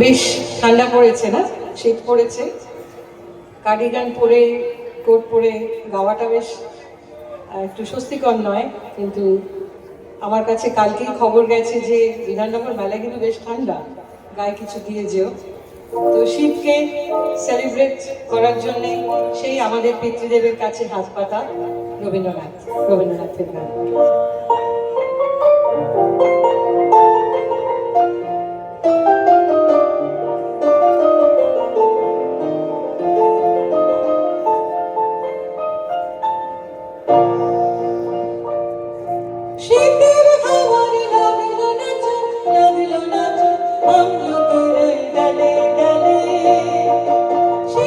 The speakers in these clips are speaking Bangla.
বেশ ঠান্ডা পড়েছে না? শীত পড়েছে। কার্ডিগান পরে কোট পরে, গাওয়াটা বেশ একটু স্বস্তিকর নয়, কিন্তু আমার কাছে কালকেই খবর গেছে যে বিধাননগর মেলা কিন্তু বেশ ঠান্ডা। গায়ে কিছু দিয়ে যেও। তো শীতকে সেলিব্রেট করার জন্য সেই আমাদের পিতৃদেবের কাছে হাত পাতা রবীন্দ্রনাথ রবীন্দ্রনাথের গান।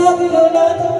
না দিল না